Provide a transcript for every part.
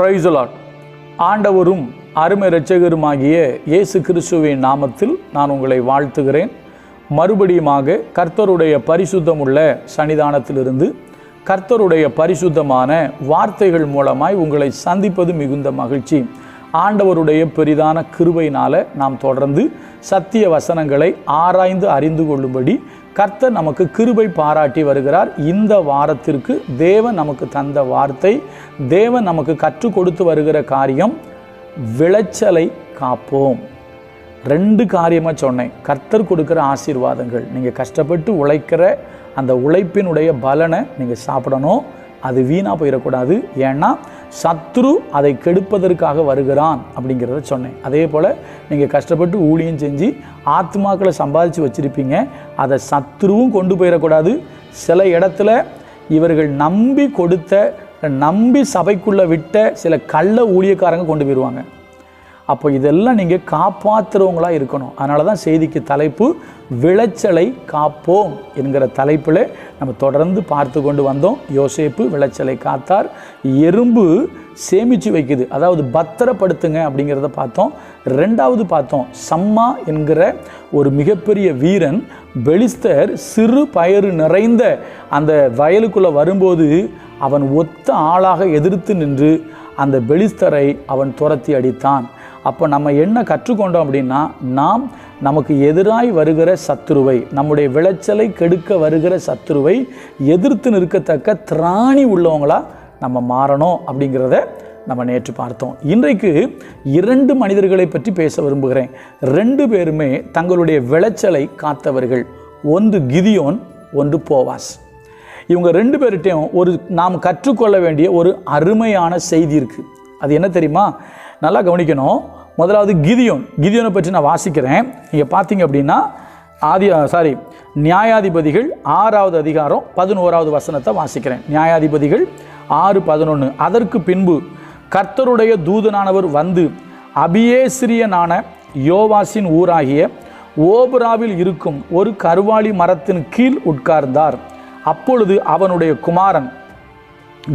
பிரைசலாட் ஆண்டவரும் அருமை இரட்சகருமாகிய இயேசு கிறிஸ்துவின் நாமத்தில் நான் உங்களை வாழ்த்துகிறேன். மறுபடியுமாக கர்த்தருடைய பரிசுத்தமுள்ள சன்னிதானத்திலிருந்து கர்த்தருடைய பரிசுத்தமான வார்த்தைகள் மூலமாய் உங்களை சந்திப்பது மிகுந்த மகிழ்ச்சி. ஆண்டவருடைய பெரிதான கிருபையினால் நாம் தொடர்ந்து சத்திய வசனங்களை ஆராய்ந்து அறிந்து கொள்ளும்படி கர்த்தர் நமக்கு கிருபை பாராட்டி வருகிறார். இந்த வாரத்திற்கு தேவன் நமக்கு தந்த வார்த்தை தேவன் நமக்கு கற்றுக் கொடுத்து வருகிற காரியம் விளைச்சலை காப்போம். ரெண்டு காரியமாக சொன்னேன். கர்த்தர் கொடுக்குற ஆசீர்வாதங்கள். நீங்கள் கஷ்டப்பட்டு உழைக்கிற அந்த உழைப்பினுடைய பலனை நீங்கள் சாப்பிடணும். அது வீணாக போயிடக்கூடாது. ஏன்னா சத்ரு அதை கெடுப்பதற்காக வருகிறான் அப்படிங்கிறத சொன்னேன். அதே போல் நீங்கள் கஷ்டப்பட்டு ஊழியம் செஞ்சு ஆத்மாக்களை சம்பாதிச்சு வச்சுருப்பீங்க. அதை சத்ருவும் கொண்டு போயிடக்கூடாது. சில இடத்துல இவர்கள் நம்பி கொடுத்த நம்பி சபைக்குள்ளே விட்ட சில கள்ள ஊழியக்காரங்க கொண்டு போயிடுவாங்க அப்போ இதெல்லாம் நீங்கள் காப்பாற்றுறவங்களாக இருக்கணும். அதனால தான் செய்திக்கு தலைப்பு விளைச்சலை காப்போம் என்கிற தலைப்பில் நம்ம தொடர்ந்து பார்த்து கொண்டு வந்தோம். யோசேப்பு விளைச்சலை காத்தார். எறும்பு சேமித்து வைக்குது. அதாவது பத்திரப்படுத்துங்க அப்படிங்கிறத பார்த்தோம். ரெண்டாவது பார்த்தோம் சம்மா என்கிற ஒரு மிகப்பெரிய வீரன் பெலிஸ்தர் சிறு பயறு நிறைந்த அந்த வயலுக்குள்ளே வரும்போது அவன் ஒத்த ஆளாக எதிர்த்து நின்று அந்த பெலிஸ்தரை அவன் துரத்தி அடித்தான். அப்போ நம்ம என்ன கற்றுக்கொண்டோம் அப்படின்னா நாம் நமக்கு எதிராய் வருகிற சத்துருவை நம்முடைய விளைச்சலை கெடுக்க வருகிற சத்துருவை எதிர்த்து நிற்கத்தக்க திராணி உள்ளவங்களாக நம்ம மாறணும் அப்படிங்கிறத நம்ம நேற்று பார்த்தோம். இன்றைக்கு இரண்டு மனிதர்களை பற்றி பேச விரும்புகிறேன். ரெண்டு பேருமே தங்களுடைய விளைச்சலை காத்தவர்கள். ஒன்று கிதியோன் ஒன்று போவாஸ். இவங்க ரெண்டு பேர்கிட்டையும் ஒரு நாம் கற்றுக்கொள்ள வேண்டிய ஒரு அருமையான செய்தி இருக்குது அது என்ன தெரியுமா? நல்லா கவனிக்கணும். முதலாவது கிதியோன். கிதியோனை பற்றி நான் வாசிக்கிறேன். நீங்கள் பார்த்தீங்க அப்படின்னா ஆதி சாரி நியாயாதிபதிகள் ஆறாவது அதிகாரம் பதினோராவது வசனத்தை வாசிக்கிறேன். நியாயாதிபதிகள் ஆறு பதினொன்று அதற்கு பின்பு கர்த்தருடைய தூதனானவர் வந்து அபியேசிரியனான யோவாசின் ஊராகிய ஓபராவில் இருக்கும் ஒரு கருவாளி மரத்தின் கீழ் உட்கார்ந்தார். அப்பொழுது அவனுடைய குமாரன்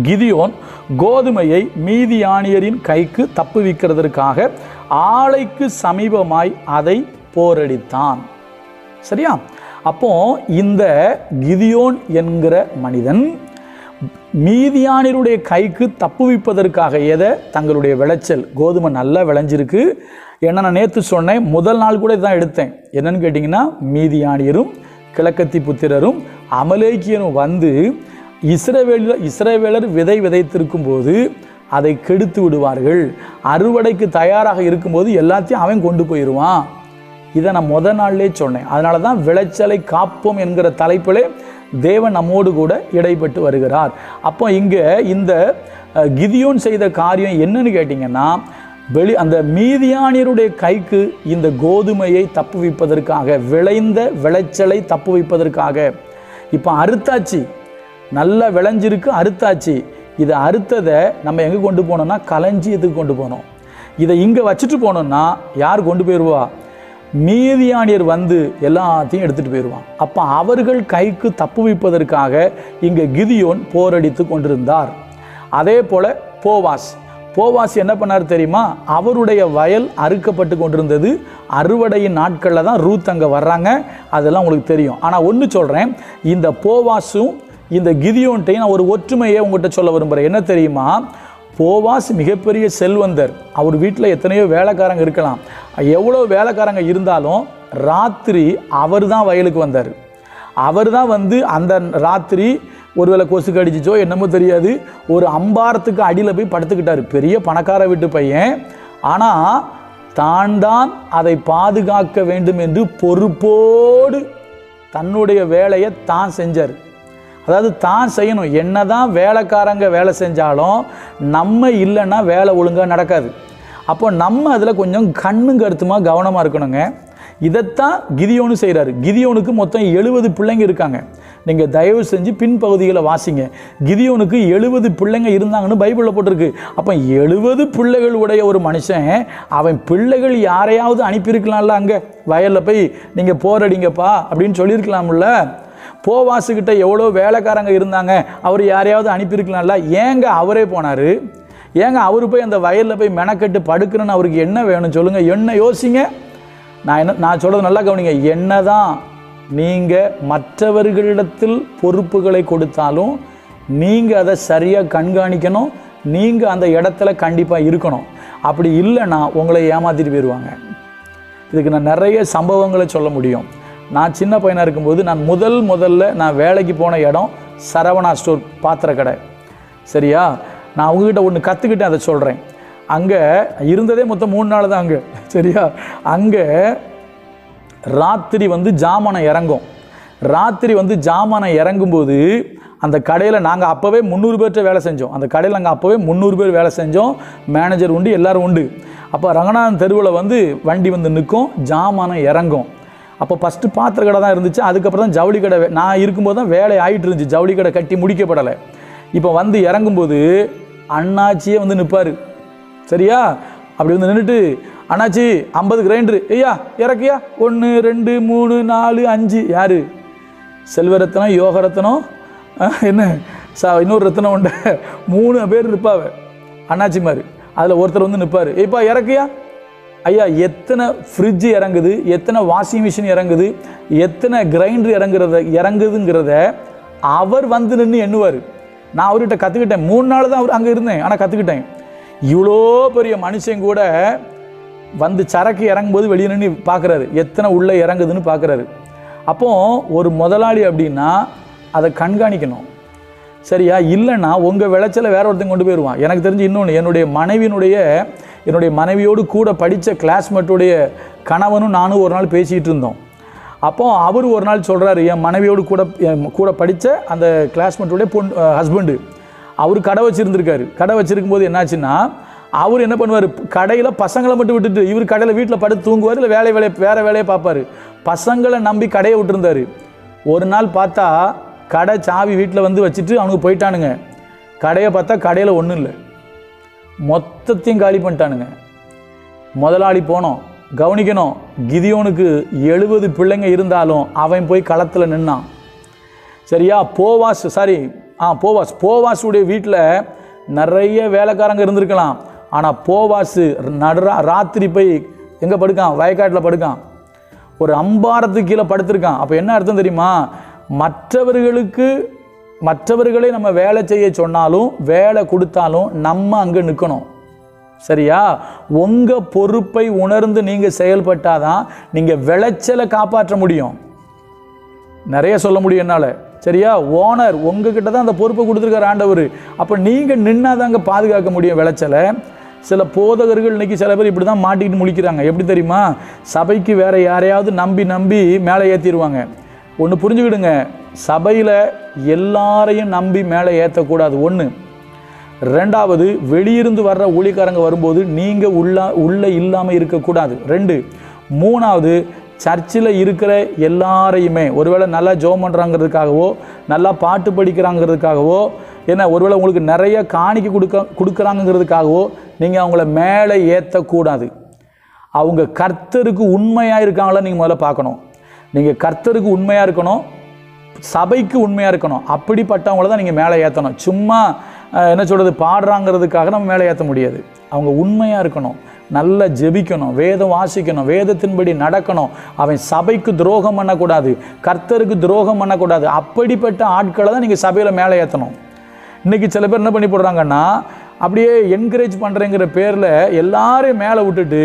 கிதியோன் கோதுமையை மீதியானியரின் கைக்கு தப்புவிக்கிறதற்காக ஆலைக்கு சமீபமாய் அதை போரடித்தான். சரியா? அப்போ இந்த கிதியோன் என்கிற மனிதன் மீதியானியருடைய கைக்கு தப்புவிப்பதற்காக எதை? தங்களுடைய விளைச்சல். கோதுமை நல்லா விளைஞ்சிருக்கு. ஏன்னா நான் நேற்று சொன்னேன் முதல் நாள் கூட இதான் எடுத்தேன். என்னன்னு கேட்டிங்கன்னா மீதியானியரும் கிழக்கத்தி புத்திரரும் அமலேக்கியரும் வந்து இஸ்ரவேலில் இஸ்ரவேலர் விதை விதைத்திருக்கும் போது அதை கெடுத்து விடுவார்கள். அறுவடைக்கு தயாராக இருக்கும்போது எல்லாத்தையும் அவன் கொண்டு போயிடுவான். இதை நான் முத நாள்லே சொன்னேன். அதனால தான் விளைச்சலை காப்போம் என்கிற தலைப்பிலே தேவன் நம்மோடு கூட இடைப்பட்டு வருகிறார். அப்போ இங்கே இந்த கிதியோன் செய்த காரியம் என்னன்னு கேட்டிங்கன்னா வெளி அந்த மீதியானியருடைய கைக்கு இந்த கோதுமையை தப்புவிப்பதற்காக விளைந்த விளைச்சலை தப்புவிப்பதற்காக. இப்போ அறுத்தாச்சு. நல்லா விளைஞ்சிருக்கு அறுத்தாச்சு. இதை அறுத்ததை நம்ம எங்கே கொண்டு போனோம்னா களஞ்சியத்துக்கு கொண்டு போனோம். இதை இங்கே வச்சுட்டு போனோம்னா யார் கொண்டு போயிடுவா மீதியானியர் வந்து எல்லாத்தையும் எடுத்துகிட்டு போயிடுவான் அப்போ அவர்கள் கைக்கு தப்பு வைப்பதற்காக இங்கே கிதியோன் போரடித்து கொண்டிருந்தார். அதே போல் போவாஸ். போவாஸ் என்ன பண்ணார் தெரியுமா? அவருடைய வயல் அறுக்கப்பட்டு கொண்டிருந்தது. அறுவடையின் நாட்களில் தான் ரூத் அங்கே வர்றாங்க. அதெல்லாம் உங்களுக்கு தெரியும். ஆனால் ஒன்று சொல்கிறேன் இந்த போவாஸும் இந்த கிதியோன்ட்டையும் நான் ஒரு ஒற்றுமையை உங்கள்கிட்ட சொல்ல விரும்புகிறேன் என்ன தெரியுமா? போவாஸ் மிகப்பெரிய செல்வந்தர். அவர் வீட்டில் எத்தனையோ வேலைக்காரங்க இருக்கலாம். எவ்வளோ வேலைக்காரங்க இருந்தாலும் ராத்திரி அவர் தான் வயலுக்கு வந்தார். அவர் தான் வந்து அந்த ராத்திரி ஒருவேளை கொசு கடிச்சிச்சோ என்னமோ தெரியாது ஒரு அம்பாரத்துக்கு அடியில் போய் படுத்துக்கிட்டார். பெரிய பணக்கார வீட்டு பையன். ஆனால் தான் தான் அதை பாதுகாக்க வேண்டும் என்று பொறுப்போடு தன்னுடைய வேலையை தான் செஞ்சார். அதாவது தான் செய்யணும். என்ன தான் வேலைக்காரங்க வேலை செஞ்சாலும் நம்ம இல்லைன்னா வேலை ஒழுங்காக நடக்காது. அப்போ நம்ம அதில் கொஞ்சம் கண்ணும் கருத்துமாக கவனமாக இருக்கணுங்க. இதைத்தான் கிதியோனு செய்கிறாரு கிதியோனுக்கு மொத்தம் எழுபது பிள்ளைங்க இருக்காங்க. நீங்கள் தயவு செஞ்சு பின்பகுதிகளை வாசிங்க. கிதியோனுக்கு எழுபது பிள்ளைங்க இருந்தாங்கன்னு பைபிளில் போட்டிருக்கு. அப்போ எழுபது பிள்ளைகள் உடைய ஒரு மனுஷன் அவன் பிள்ளைகள் யாரையாவது அனுப்பியிருக்கலாம்ல அங்கே? வயலில் போய் நீங்கள் போரடிங்கப்பா அப்படின்னு சொல்லியிருக்கலாம்ல. போவாசுக்கிட்ட எவ்வளோ வேலைக்காரங்க இருந்தாங்க அவர் யாரையாவது அனுப்பியிருக்கலாம்ல? ஏங்க அவரே போனார்? ஏங்க அவர் போய் அந்த வயலில் போய் மெனக்கட்டு படுக்கணும்னு அவருக்கு என்ன வேணும் சொல்லுங்கள் என்ன யோசிங்க? நான் என்ன நான் சொல்கிறது நல்லா கவனிங்க. என்ன தான் நீங்கள் மற்றவர்களிடத்தில் பொறுப்புகளை கொடுத்தாலும் நீங்கள் அதை சரியாக கண்காணிக்கணும். நீங்கள் அந்த இடத்துல கண்டிப்பாக இருக்கணும். அப்படி இல்லைன்னா உங்களை ஏமாற்றிட்டு போயிடுவாங்க இதுக்கு நான் நிறைய சம்பவங்களை சொல்ல முடியும். நான் சின்ன பையனாக இருக்கும்போது நான் முதல் முதல்ல நான் வேலைக்கு போன இடம் சரவணா ஸ்டோர் பாத்திர கடை. சரியா? நான் அவங்கக்கிட்ட ஒன்று கற்றுக்கிட்டேன் அதை சொல்கிறேன் அங்கே இருந்ததே மொத்தம் மூணு நாள் தான் அங்கே. சரியா? அங்கே ராத்திரி வந்து ஜாமனை இறங்கும். ராத்திரி வந்து ஜாமானை இறங்கும்போது அந்த கடையில் நாங்கள் அப்போவே முந்நூறு பேர்கிட்ட வேலை செஞ்சோம். அந்த கடையில் நாங்கள் அப்போவே முந்நூறு பேர் வேலை செஞ்சோம். மேனேஜர் உண்டு எல்லோரும் உண்டு. அப்போ ரங்கநாதன் தெருவில் வந்து வண்டி வந்து நிற்கும் ஜாமானம் இறங்கும். அப்போ ஃபஸ்ட்டு பாத்திர கடை தான் இருந்துச்சு. அதுக்கப்புறம் தான் ஜவுளி கடை நான் இருக்கும்போது தான் வேலை ஆகிட்டு இருந்துச்சு. ஜவுளி கடை கட்டி முடிக்கப்படலை. இப்போ வந்து இறங்கும்போது அண்ணாச்சியே வந்து நிற்பார் சரியா? அப்படி வந்து நின்றுட்டு அண்ணாச்சி ஐம்பது கிரைண்டரு. ஐயா இறக்கியா? ஒன்று ரெண்டு மூணு நாலு அஞ்சு. யார்? செல்வரத்னம் யோகரத்னம் என்ன? சா இன்னொரு ரத்னம் உண்டு. மூணு பேர் இருப்பாவ அண்ணாச்சி மாதிரி அதில் ஒருத்தர் வந்து நிற்பார். ஏப்பா இறக்கியா? ஐயா எத்தனை ஃப்ரிட்ஜ் இறங்குது எத்தனை வாஷிங் மிஷின் இறங்குது எத்தனை கிரைண்டர் இறங்குறத இறங்குதுங்கிறத அவர் வந்து நின்று எண்ணுவார். நான் அவர்கிட்ட கற்றுக்கிட்டேன் மூணு நாள் தான் அவர் அங்கே இருந்தேன். ஆனால் கற்றுக்கிட்டேன் இவ்வளோ பெரிய மனுஷன் கூட வந்து சரக்கு இறங்கும்போது வெளியே நின்று பார்க்குறாரு எத்தனை உள்ளே இறங்குதுன்னு பார்க்குறாரு அப்போது ஒரு முதலாளி அப்படின்னா அதை கண்காணிக்கணும். சரியா? இல்லைன்னா உங்கள் விளைச்சலை வேற ஒருத்தன் கொண்டு போயிடுவான். எனக்கு தெரிஞ்சு இன்னொன்று என்னுடைய மனைவியினுடைய என்னுடைய மனைவியோடு கூட படித்த கிளாஸ்மேட்டுடைய கணவனும் நானும் ஒரு நாள் பேசிகிட்டு இருந்தோம். அப்போ அவர் ஒரு நாள் சொல்கிறாரு என் மனைவியோடு கூட என் கூட படித்த அந்த கிளாஸ்மேட்டுடைய பொன் ஹஸ்பண்டு அவர் கடை வச்சுருந்துருக்காரு. கடை வச்சுருக்கும் போது என்னாச்சுன்னா அவர் என்ன பண்ணுவார்? கடையில் பசங்களை மட்டும் விட்டுட்டு இவர் கடையில் வீட்டில் படுத்து தூங்குவார் இல்லை வேலை வேலையை வேறு வேலையை பார்ப்பார். பசங்களை நம்பி கடையை விட்டுருந்தாரு. ஒரு நாள் பார்த்தா கடை சாவி வீட்டில் வந்து வச்சுட்டு அவனுக்கு போயிட்டானுங்க. கடையை பார்த்தா கடையில் ஒன்றும் இல்லை. மொத்தத்தையும் காலி பண்ணிட்டானுங்க. முதலாளி போனோம். கவனிக்கணும் கிதியோனுக்கு எழுபது பிள்ளைங்க இருந்தாலும் அவன் போய் களத்தில் நின்னான். சரியா? போவாஸ் சாரி ஆ போவாஸ். போவாஸுடைய வீட்டில் நிறைய வேலைக்காரங்க இருந்திருக்கலாம். ஆனால் போவாஸு நடுரா ராத்திரி போய் எங்கே படுக்கான்? வயக்காட்டில் படுக்கான். ஒரு அம்பாரத்துக்கு கீழே படுத்திருக்கான். அப்போ என்ன அர்த்தம் தெரியுமா? மற்றவர்களுக்கு மற்றவர்களை நம்ம வேலை செய்ய சொன்னாலும் வேலை கொடுத்தாலும் நம்ம அங்கே நிற்கணும் சரியா? உங்கள் பொறுப்பை உணர்ந்து நீங்கள் செயல்பட்டால் தான் நீங்கள் விளைச்சலை காப்பாற்ற முடியும். நிறைய சொல்ல முடியும் என்னால். சரியா? ஓனர் உங்ககிட்ட தான் அந்த பொறுப்பை கொடுத்துருக்காரு ஆண்டவர். அப்போ நீங்கள் நின்னாதாங்க பாதுகாக்க முடியும் விளைச்சலை. சில போதகர்கள் இன்னைக்கு சில பேர் இப்படி தான் மாட்டிக்கிட்டு முழிக்கிறாங்க. எப்படி தெரியுமா? சபைக்கு வேற யாரையாவது நம்பி நம்பி மேலே ஏற்றிடுவாங்க ஒன்று புரிஞ்சுக்கிடுங்க. சபையில் எல்லாரையும் நம்பி மேலே ஏற்றக்கூடாது ஒன்று ரெண்டாவது வெளியிருந்து வர்ற ஊழிக்காரங்க வரும்போது நீங்கள் உள்ள உள்ளே இல்லாமல் இருக்கக்கூடாது. ரெண்டு. மூணாவது சர்ச்சில் இருக்கிற எல்லாரையுமே ஒருவேளை நல்லா ஜோம் பண்ணுறாங்கிறதுக்காகவோ நல்லா பாட்டு படிக்கிறாங்கிறதுக்காகவோ என்ன ஒருவேளை உங்களுக்கு நிறைய காணிக்க கொடுக்க கொடுக்குறாங்கிறதுக்காகவோ நீங்கள் அவங்கள மேலே ஏற்றக்கூடாது அவங்க கர்த்தருக்கு உண்மையாக இருக்காங்களா நீங்கள் முதல்ல பார்க்கணும். நீங்கள் கர்த்தருக்கு உண்மையாக இருக்கணும் சபைக்கு உண்மையாக இருக்கணும். அப்படிப்பட்டவங்கள தான் நீங்கள் மேலே ஏற்றணும் சும்மா என்ன சொல்கிறது பாடுறாங்கிறதுக்காக நம்ம மேலே ஏற்ற முடியாது. அவங்க உண்மையாக இருக்கணும். நல்லா ஜெபிக்கணும். வேதம் வாசிக்கணும். வேதத்தின்படி நடக்கணும். அவன் சபைக்கு துரோகம் பண்ணக்கூடாது. கர்த்தருக்கு துரோகம் பண்ணக்கூடாது. அப்படிப்பட்ட ஆட்களை தான் நீங்கள் சபையில் மேலே ஏற்றணும் இன்றைக்கி சில பேர் என்ன பண்ணி போடுறாங்கன்னா அப்படியே என்கரேஜ் பண்ணுறேங்கிற பேரில் எல்லாரையும் மேலே விட்டுட்டு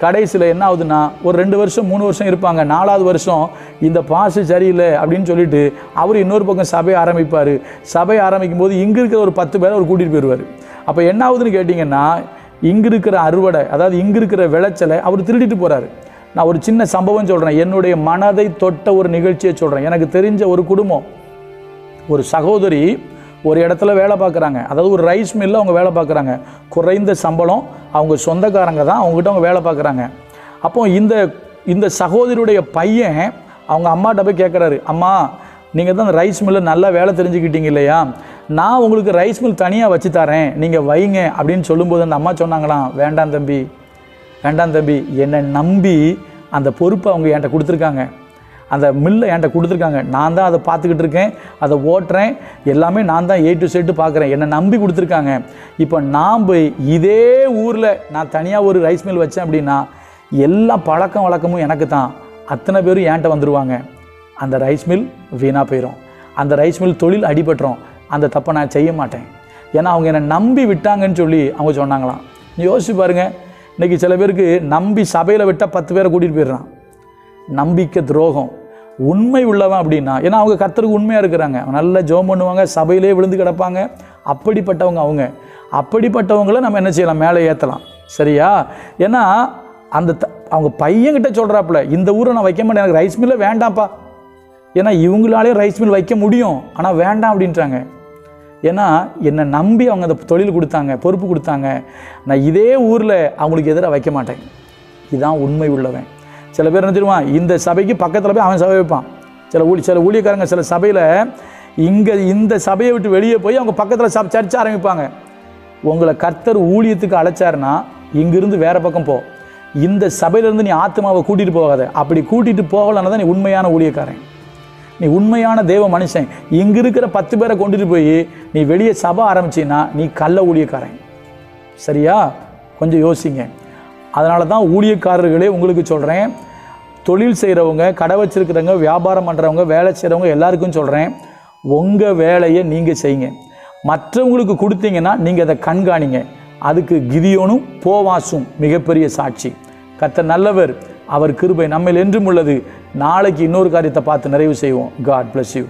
கடைசியில் என்ன ஆகுதுன்னா ஒரு ரெண்டு வருஷம் மூணு வருஷம் இருப்பாங்க நாலாவது வருஷம் இந்த பாசு சரியில்லை அப்படின்னு சொல்லிட்டு அவர் இன்னொரு பக்கம் சபையை ஆரம்பிப்பார். சபை ஆரம்பிக்கும் போது இங்கே இருக்கிற ஒரு பத்து பேரை அவர் கூட்டிகிட்டு போயிடுவார் அப்போ என்ன ஆகுதுன்னு கேட்டிங்கன்னா இங்கே இருக்கிற அறுவடை அதாவது இங்கே இருக்கிற விளைச்சலை அவர் திருடிட்டு போகிறாரு நான் ஒரு சின்ன சம்பவம் சொல்கிறேன் என்னுடைய மனதை தொட்ட ஒரு நிகழ்ச்சியை சொல்கிறேன் எனக்கு தெரிஞ்ச ஒரு குடும்பம் ஒரு சகோதரி ஒரு இடத்துல வேலை பார்க்குறாங்க. அதாவது ஒரு ரைஸ் மில்லில் அவங்க வேலை பார்க்குறாங்க. குறைந்த சம்பளம் அவங்க சொந்தக்காரங்க தான் அவங்ககிட்ட அவங்க வேலை பார்க்குறாங்க. அப்போ இந்த இந்த சகோதரியுடைய பையன் அவங்க அம்மாட்ட போய் கேட்குறாரு அம்மா நீங்கள் தான் அந்த ரைஸ் மில்லில் நல்லா வேலை தெரிஞ்சுக்கிட்டீங்க இல்லையா? நான் உங்களுக்கு ரைஸ் மில் தனியாக வச்சு தரேன். நீங்கள் வைங்க. அப்படின்னு சொல்லும்போது அந்த அம்மா சொன்னாங்களாம் வேண்டாம் தம்பி வேண்டாம் தம்பி. என்னை நம்பி அந்த பொறுப்பை அவங்க என்கிட்ட கொடுத்துருக்காங்க. அந்த மில்லை என்கிட்ட கொடுத்துருக்காங்க. நான் தான் அதை பார்த்துக்கிட்டு இருக்கேன். அதை ஓட்டுறேன். எல்லாமே நான் தான் ஏ டு செட்டு பார்க்குறேன். என்னை நம்பி கொடுத்துருக்காங்க. இப்போ நான் போய் இதே ஊரில் நான் தனியாக ஒரு ரைஸ் மில் வச்சேன் அப்படின்னா எல்லா பழக்கம் வழக்கமும் எனக்கு தான். அத்தனை பேரும் என்கிட்ட வந்துடுவாங்க அந்த ரைஸ் மில் வீணாக போயிடும் அந்த ரைஸ் மில் தொழில் அடிபட்டுரும். அந்த தப்பை நான் செய்ய மாட்டேன். ஏன்னா அவங்க என்னை நம்பி விட்டாங்கன்னு சொல்லி அவங்க சொன்னாங்களாம். நீ யோசிச்சு பாருங்க. இன்னைக்கு சில பேருக்கு நம்பி சபையில் விட்டால் பத்து பேரை கூட்டிகிட்டு போயிடுறான். நம்பிக்கை துரோகம். உண்மை உள்ளவன் அப்படின்னா ஏன்னா அவங்க கத்தருக்கு உண்மையாக இருக்கிறாங்க. நல்ல நல்லா ஜெபம் பண்ணுவாங்க சபையிலே விழுந்து கிடப்பாங்க. அப்படிப்பட்டவங்க அவங்க. அப்படிப்பட்டவங்கள நம்ம என்ன செய்யலாம்? மேலே ஏற்றலாம் சரியா? ஏன்னா அந்த த- அவங்க பையன்கிட்ட சொல்கிறாப்புல இந்த ஊரை நான் வைக்க மாட்டேன். எனக்கு ரைஸ் மில்லை வேண்டாம்ப்பா. ஏன்னா இவங்களாலே ரைஸ் மில் வைக்க முடியும். ஆனால் வேண்டாம் அப்படின்றாங்க. ஏன்னா என்னை நம்பி அவங்க அந்த தொழில் கொடுத்தாங்க பொறுப்பு கொடுத்தாங்க. நான் இதே ஊரில் அவங்களுக்கு எதிராக வைக்க மாட்டேன். இதுதான் உண்மை உள்ளவன். சில பேர் என்ன தெரியுமா இந்த சபைக்கு பக்கத்தில் போய் அவன் சபை வைப்பான். சில ஊழி சில ஊழியக்காரங்க சில சபையில் இங்கே இந்த சபையை விட்டு வெளியே போய் அவங்க பக்கத்தில் சப் சர்ச்சை ஆரம்பிப்பாங்க. உங்களை கர்த்தர் ஊழியத்துக்கு அழைச்சாருன்னா இங்கிருந்து வேறு பக்கம் போ. இந்த சபையிலேருந்து நீ ஆத்மாவை கூட்டிகிட்டு போகாத. அப்படி கூட்டிகிட்டு போகலன்னா தான் நீ உண்மையான ஊழியக்காரன். நீ உண்மையான தெய்வ மனுஷன். இங்கே இருக்கிற பத்து பேரை கொண்டுட்டு போய் நீ வெளியே சபை ஆரம்பிச்சின்னா நீ கள்ள ஊழியக்காரன். சரியா? கொஞ்சம் யோசிங்க. அதனால தான் ஊழியக்காரர்களே உங்களுக்கு சொல்கிறேன் தொழில் செய்கிறவங்க கடை வச்சுருக்கிறவங்க வியாபாரம் பண்ணுறவங்க வேலை செய்கிறவங்க எல்லாருக்கும் சொல்கிறேன் உங்கள் வேலையை நீங்கள் செய்யுங்க. மற்றவங்களுக்கு கொடுத்தீங்கன்னா நீங்கள் அதை கண்காணிங்க. அதுக்கு கிதியோனும் போவாசும் மிகப்பெரிய சாட்சி. கத்த நல்லவர். அவர் கிருபை நம்மில் என்றும் உள்ளது. நாளைக்கு இன்னொரு காரியத்தை பார்த்து நிறைவு செய்வோம். God bless you